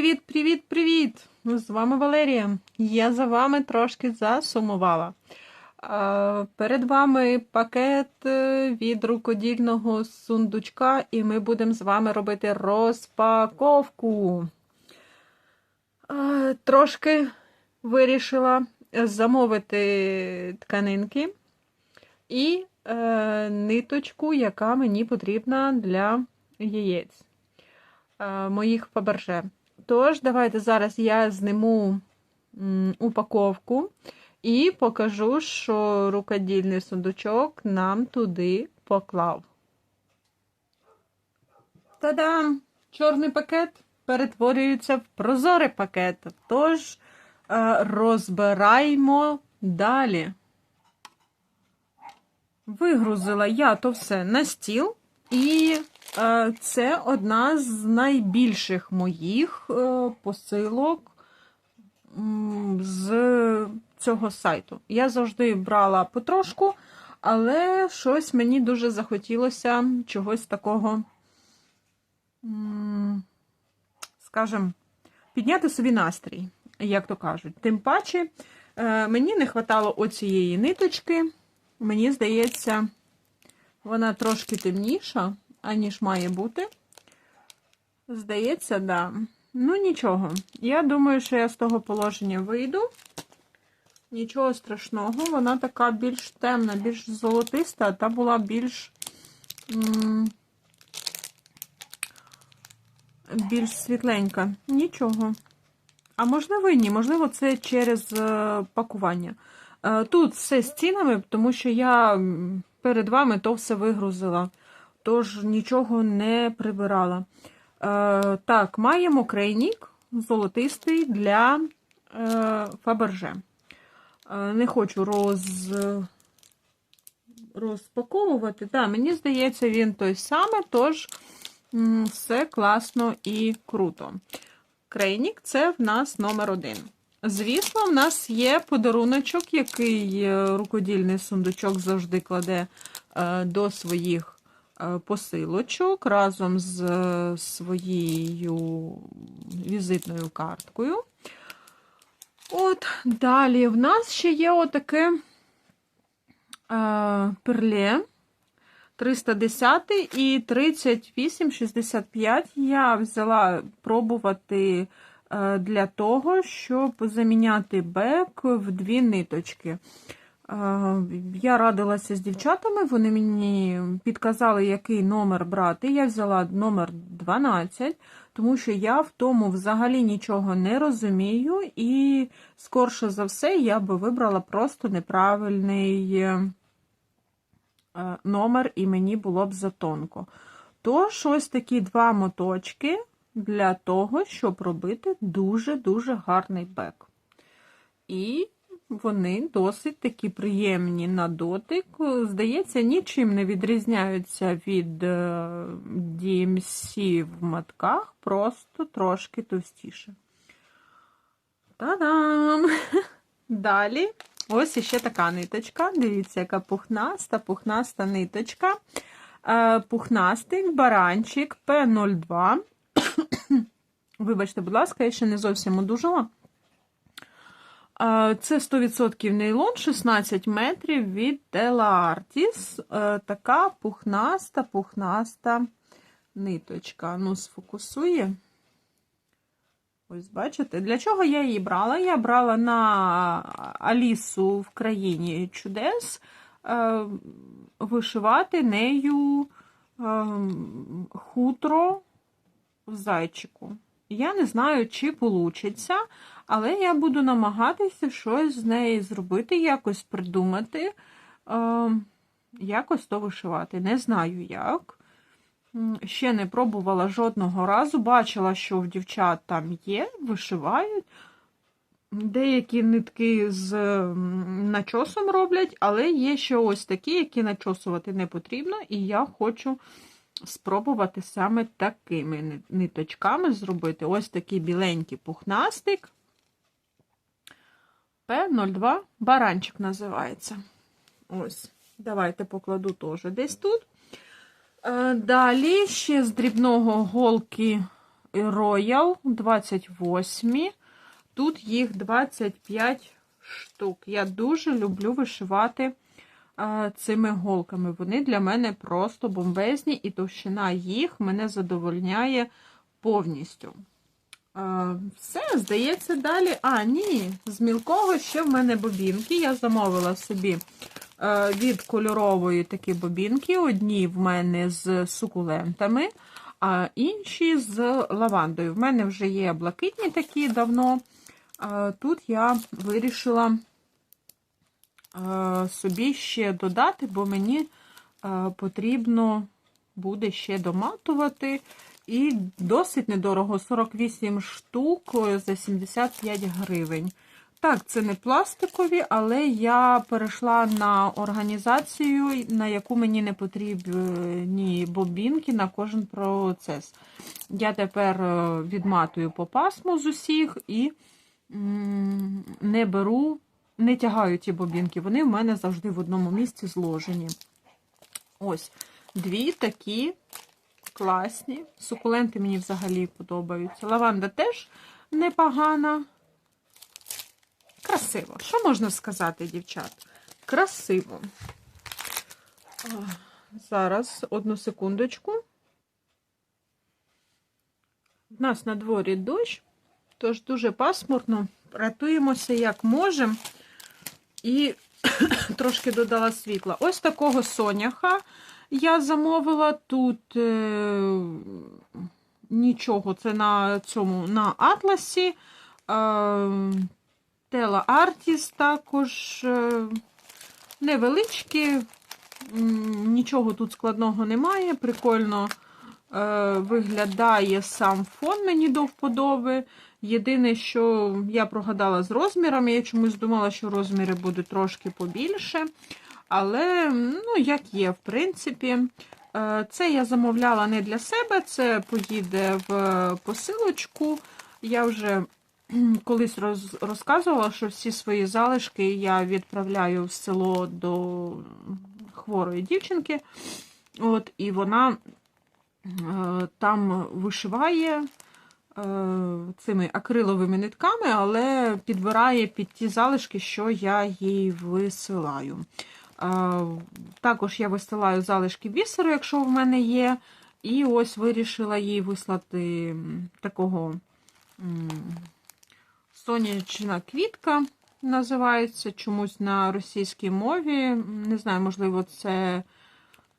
привіт, привіт, привіт! З вами Валерія. Я за вами трошки засумувала. Перед вами пакет е, від рукодільного сундучка, і ми будемо з вами робити розпаковку. Трошки вирішила замовити тканинки і е, ниточку, яка мені потрібна для яєць е, моїх Фаберже. Тож, давайте зараз я зниму упаковку і покажу, що рукодільний сундучок нам туди поклав. Та-дам! Чорний пакет перетворюється в прозорий пакет. Тож е, розбираємо далі. Вигрузила я то все на стіл, і це одна з найбільших моїх е, посилок з цього сайту. Я завжди брала потрошку, але щось мені дуже захотілося чогось такого, м, скажем, підняти собі настрій, як то кажуть. Тим паче, е, мені не вистачало оцієї ниточки. Мені здається, вона трошки темніша, аніж має бути. Здається, да. Ну, нічого. Я думаю, що я з того положення вийду. Нічого страшного. Вона така більш темна, більш золотиста, а та була більш. більш світленька. Нічого. А можливо, і ні. Можливо, це через е, пакування. Е, Тут все з цінами, тому що я перед вами то все вигрузила, тож нічого не прибирала. Е, Так, маємо крайнік золотистий для е, Фаберже. Е, Не хочу роз... розпаковувати. Так, мені здається, він той самий, тож все класно і круто. Крейнік це в нас номер один. Звісно, в нас є подаруночок, який е, рукодільний сундучок завжди кладе е, до своїх посилочок разом з е, своєю візитною карткою. От, далі в нас ще є отаке е, перле 310 і 3865 я взяла пробувати е, для того, щоб заміняти бек в дві ниточки. Е, Я радилася з дівчатами, вони мені підказали, який номер брати. Я взяла номер 12, тому що я в тому взагалі нічого не розумію, і, скорше за все, я би вибрала просто неправильний е, номер, і мені було б затонко. Тож, ось такі два моточки для того, щоб робити дуже-дуже гарний бек. І вони досить такі приємні на дотик. Здається, нічим не відрізняються від е, DMC в матках, просто трошки товстіше. Та-дам! Далі, ось іще така ниточка. Дивіться, яка пухнаста, пухнаста ниточка. Е, Пухнастик, баранчик P02. Вибачте, будь ласка, я ще не зовсім одужала. Це 100% нейлон, 16 метрів від Della Artis. Е, Така пухнаста, пухнаста ниточка. Ну, сфокусує. Ось, бачите, для чого я її брала? Я брала на Алісу в країні чудес е, вишивати нею е, хутро в зайчику. Я не знаю, чи вийде, але я буду намагатися щось з неї зробити, якось придумати, е, якось то вишивати. Не знаю як. Ще не пробувала жодного разу. Бачила, що в дівчат там є, вишивають. Деякі нитки з начосом роблять, але є ще ось такі, які начосувати не потрібно, і я хочу спробувати саме такими ниточками зробити. Ось такий біленький пухнастик. П02 баранчик називається. Ось, давайте покладу теж десь тут. Е, Далі ще з дрібного голки Royal 28. Тут їх 25 штук. Я дуже люблю вишивати е, цими голками. Вони для мене просто бомбезні, і товщина їх мене задовольняє повністю. Все, здається, далі. А, ні, з мілкого ще в мене бобінки. Я замовила собі е, від кольорової такі бобінки. Одні в мене з сукулентами, а інші з лавандою. В мене вже є блакитні такі давно. Тут я вирішила е, собі ще додати, бо мені е, потрібно буде ще доматувати. І досить недорого 48 штук за 75 гривень. Так, це не пластикові, але я перейшла на організацію, на яку мені не потрібні бобінки на кожен процес. Я тепер е, відматую по пасму з усіх і не беру, не тягаю ті бобінки. Вони в мене завжди в одному місці зложені. Ось дві такі класні. Сукуленти мені взагалі подобаються. Лаванда теж непогана. Красиво. Що можна сказати, дівчат? Красиво. Зараз, одну секундочку. У нас на дворі дощ, тож дуже пасмурно. Рятуємося як можемо. І трошки додала світла. Ось такого соняха я замовила тут е, нічого, це на цьому на атласі. Е, Тела Артіс також е, невеличкі, нічого тут складного немає. Прикольно е, виглядає сам фон мені до вподоби. Єдине, що я прогадала з розмірами, я чомусь думала, що розміри будуть трошки побільше. Але, ну, як є, в принципі, Е, це я замовляла не для себе, це поїде в посилочку. Я вже колись роз, розказувала, що всі свої залишки я відправляю в село до хворої дівчинки. От, І вона е, там вишиває е, цими акриловими нитками, але підбирає під ті залишки, що я їй висилаю. Також я висилаю залишки бісеру, якщо в мене є. І ось вирішила їй вислати такого сонячна квітка називається чомусь на російській мові. Не знаю, можливо, це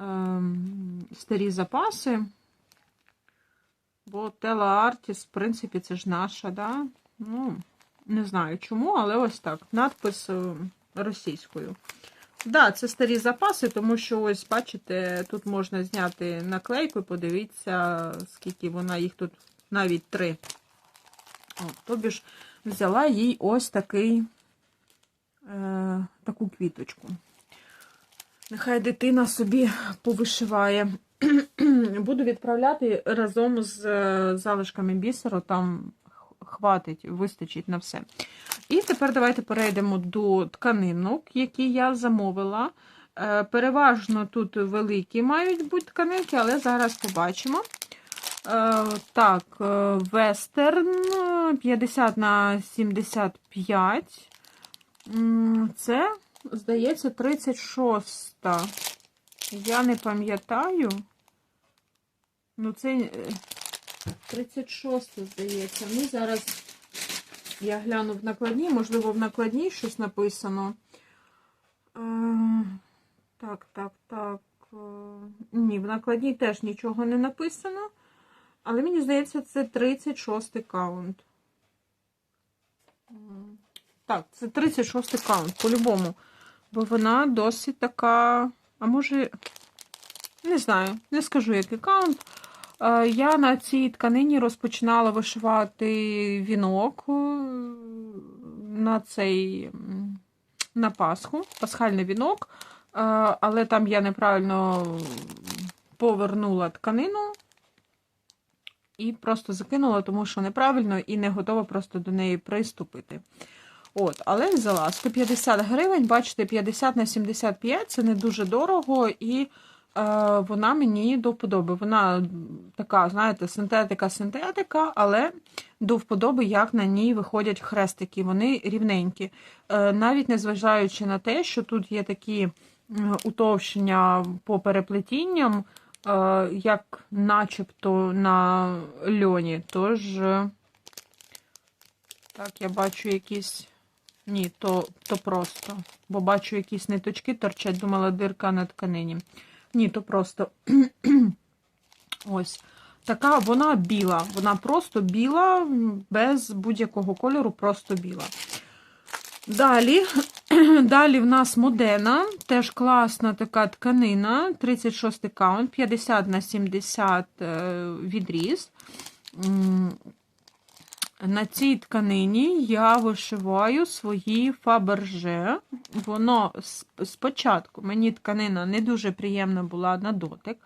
ем, старі запаси. Бо Тела Артіс, в принципі, це ж наша, да? Ну, не знаю чому, але ось так. Надпис е, російською. Да, це старі запаси, тому що ось, бачите, тут можна зняти наклейку і подивіться, скільки вона їх тут навіть три. Тобі ж взяла їй ось такий, е, таку квіточку. Нехай дитина собі повишиває. Буду відправляти разом з е, залишками бісеру, там хватить, вистачить на все. І тепер давайте перейдемо до тканинок, які я замовила. Е, Переважно тут великі мають бути тканинки, але зараз побачимо. Е, Так, е, вестерн 50 на 75. Це, здається, 36. Я не пам'ятаю. Ну, це е, 36, здається. Ну, зараз я гляну в накладній, можливо, в накладній щось написано. Е, Так, так, так. е, Ні, в накладній теж нічого не написано. Але мені здається, це 36 каунт. Так, це 36 каунт, по-любому. Бо вона досить така. А може, не знаю, не скажу, який каунт. Е, Я на цій тканині розпочинала вишивати вінок е, на цей на Пасху, пасхальний вінок, Е, але там я неправильно повернула тканину і просто закинула, тому що неправильно і не готова просто до неї приступити. От, але взяла 150 гривень, бачите, 50 на 75 це не дуже дорого і вона мені до вподоби. Вона така, знаєте, синтетика-синтетика, але до вподоби, як на ній виходять хрестики. Вони рівненькі. Е, Навіть незважаючи на те, що тут є такі м, утовщення по переплетінням, е, як начебто на льоні. Тож, е, так, я бачу якісь. Ні, то, то просто. Бо бачу якісь ниточки торчать, думала, дирка на тканині. Ні, то просто. Ось. Така вона біла. Вона просто біла, без будь-якого кольору, просто біла. Далі, далі в нас Модена, теж класна така тканина, 36 каунт, 50 на 70 е, відріз. На цій тканині я вишиваю свої фаберже. Воно спочатку мені тканина не дуже приємна була на дотик,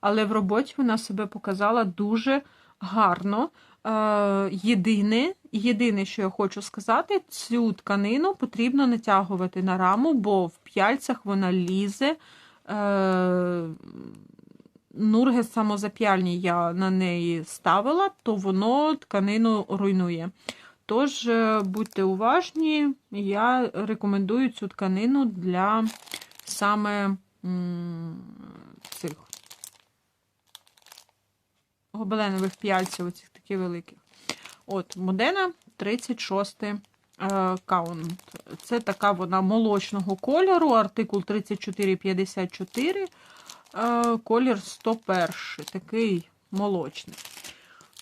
але в роботі вона себе показала дуже гарно. Е, Єдине, єдине, що я хочу сказати, цю тканину потрібно натягувати на раму, бо в п'яльцях вона лізе. Нурги самозап'яльні я на неї ставила, то воно тканину руйнує. Тож, е, будьте уважні, я рекомендую цю тканину для саме цих гобеленових п'яльців, оцих таких великих. От, Модена 36 е, каунт. Це така вона молочного кольору, артикул 3454, е, колір 101, такий молочний.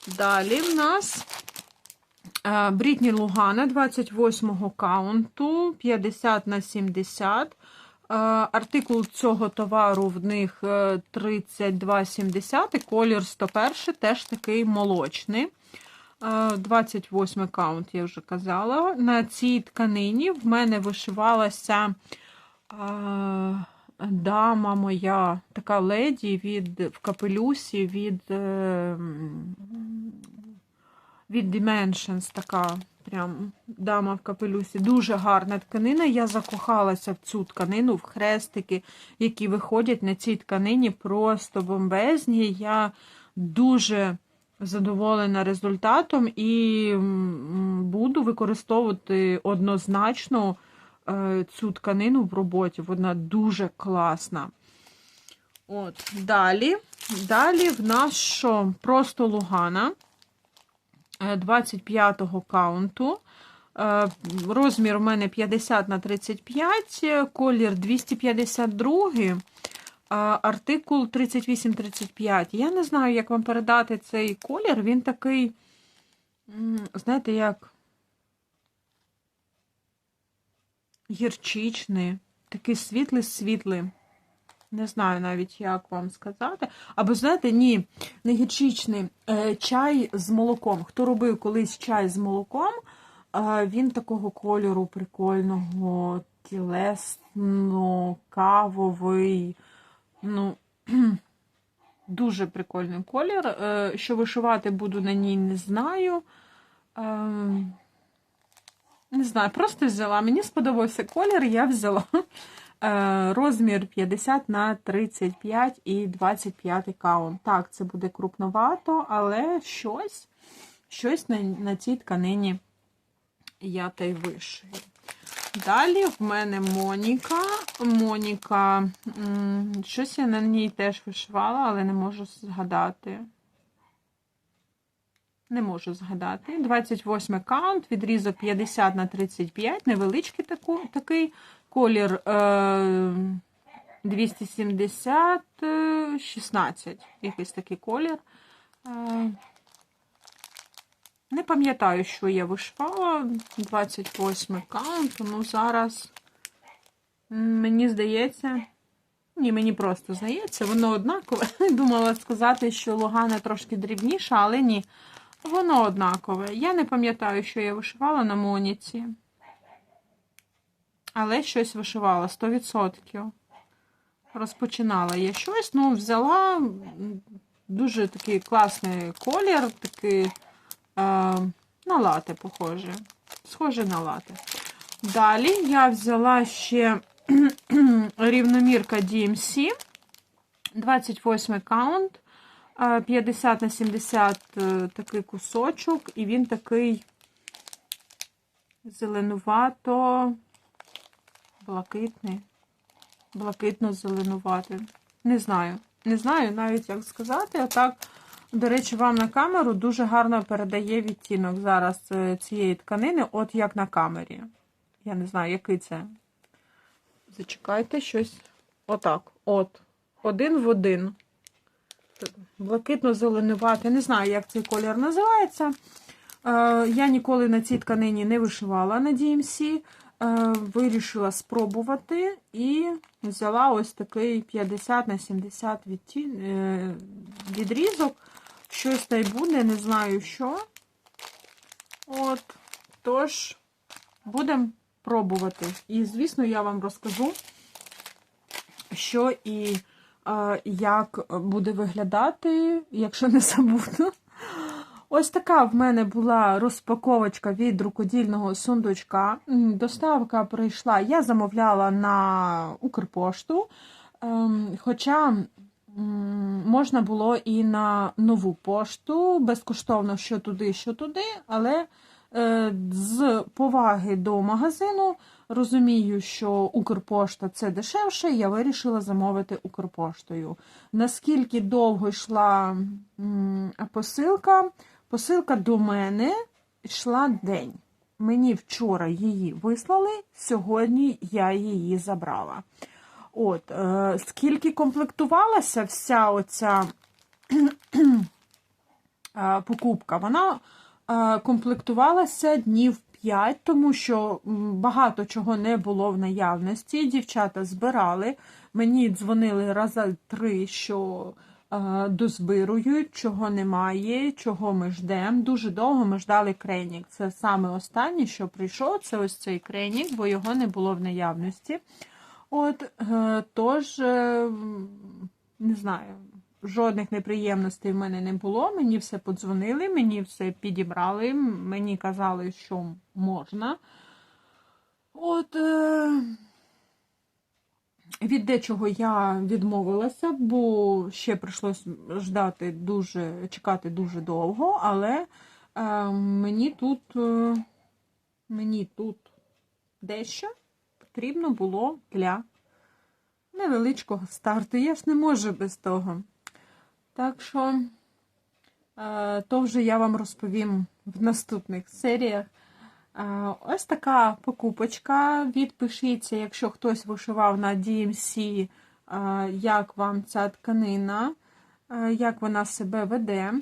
Далі в нас е, Брітні Лугана 28-го каунту 50 на 70. Е, Артикул цього товару в них е, 32,70, колір 101, теж такий молочний. Е, 28 каунт, я вже казала. На цій тканині в мене вишивалася е, дама моя, така леді від, в капелюсі від, е, від Dimensions, така прям дама в капелюсі. Дуже гарна тканина. Я закохалася в цю тканину, в хрестики, які виходять на цій тканині, просто бомбезні. Я дуже задоволена результатом і буду використовувати однозначно цю тканину в роботі. Вона дуже класна. От, далі. Далі в нас що? Просто Лугана е, 25-го каунту. Е, Розмір у мене 50 на 35, е, колір 252, е, артикул 38-35. Я не знаю, як вам передати цей колір. Він такий, знаєте, як гірчичний, такий світлий-світлий. Не знаю навіть, як вам сказати. Або, знаєте, ні, не гірчичний, е, чай з молоком. Хто робив колись чай з молоком, е, він такого кольору прикольного, тілесно, кавовий. Ну, дуже прикольний колір. Е, Що вишивати буду на ній, не знаю. Не знаю, просто взяла. Мені сподобався колір, я взяла. Е, Розмір 50 на 35 і 25 каунт. Так, це буде крупновато, але щось, щось на, на цій тканині я та й вишию. Далі в мене Моніка. Моніка, щось я на ній теж вишивала, але не можу згадати. Не можу згадати. 28 каунт, відрізок 50 на 35, невеличкий таку, такий колір е, 270, е, 16, якийсь такий колір. Е, не пам'ятаю, що я вишивала. 28 каунт, тому зараз мені здається. Ні, мені просто здається, воно однакове. Думала сказати, що Лугана трошки дрібніша, але ні. Воно однакове. Я не пам'ятаю, що я вишивала на Моніці. Але щось вишивала 100%. Розпочинала я щось, ну, взяла дуже такий класний колір, такий е, на лате похоже. Схоже на лате. Далі я взяла ще рівномірка DMC 28 каунт, 50 на 70 е, такий кусочок, і він такий зеленувато, блакитний, блакитно-зеленуватий. Не знаю. Не знаю навіть, як сказати. А так, до речі, вам на камеру дуже гарно передає відтінок зараз е, цієї тканини, от як на камері. Я не знаю, який це. Зачекайте щось. Отак. От. Один в один. Блакитно-зеленуватий. Не знаю, як цей колір називається. Е, Я ніколи на цій тканині не вишивала на DMC. Е, Вирішила спробувати і взяла ось такий 50 на 70 е, відрізок. Щось та й буде, не знаю що. От. Тож, будемо пробувати. І, звісно, я вам розкажу, що і як буде виглядати, якщо не забуду. Ось така в мене була розпаковочка від рукодільного сундучка. Доставка прийшла, я замовляла на Укрпошту, ем, хоча можна було і на нову пошту, безкоштовно що туди, що туди, але е, з поваги до магазину розумію, що Укрпошта це дешевше, я вирішила замовити Укрпоштою. Наскільки довго йшла посилка? Посилка до мене йшла день. Мені вчора її вислали, сьогодні я її забрала. От, е, скільки комплектувалася вся оця е, покупка, вона е, комплектувалася днів 5, тому що багато чого не було в наявності. Дівчата збирали. Мені дзвонили рази три, що е, дозбирують, чого немає, чого ми ждемо. Дуже довго ми ждали кренік. Це саме останнє, що прийшов, це ось цей кренік, бо його не було в наявності. От, е, тож, е, не знаю, жодних неприємностей в мене не було. Мені все подзвонили, мені все підібрали, мені казали, що можна. От, е, від дечого я відмовилася, бо ще прийшлось ждати дуже, чекати дуже довго, але е, мені тут, е, мені тут дещо потрібно було для невеличкого старту. Я ж не можу без того. Так що, е, то вже я вам розповім в наступних серіях. Е, Ось така покупочка. Відпишіться, якщо хтось вишивав на DMC, е, як вам ця тканина, як вона себе веде.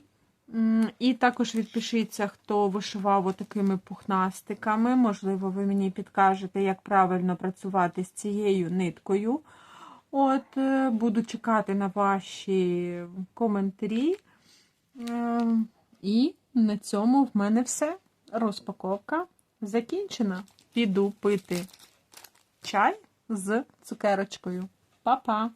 І також відпишіться, хто вишивав отакими пухнастиками. Можливо, ви мені підкажете, як правильно працювати з цією ниткою. От, е, буду чекати на ваші коментарі. Е, І на цьому в мене все. Розпаковка закінчена. Піду пити чай з цукерочкою. Па-па!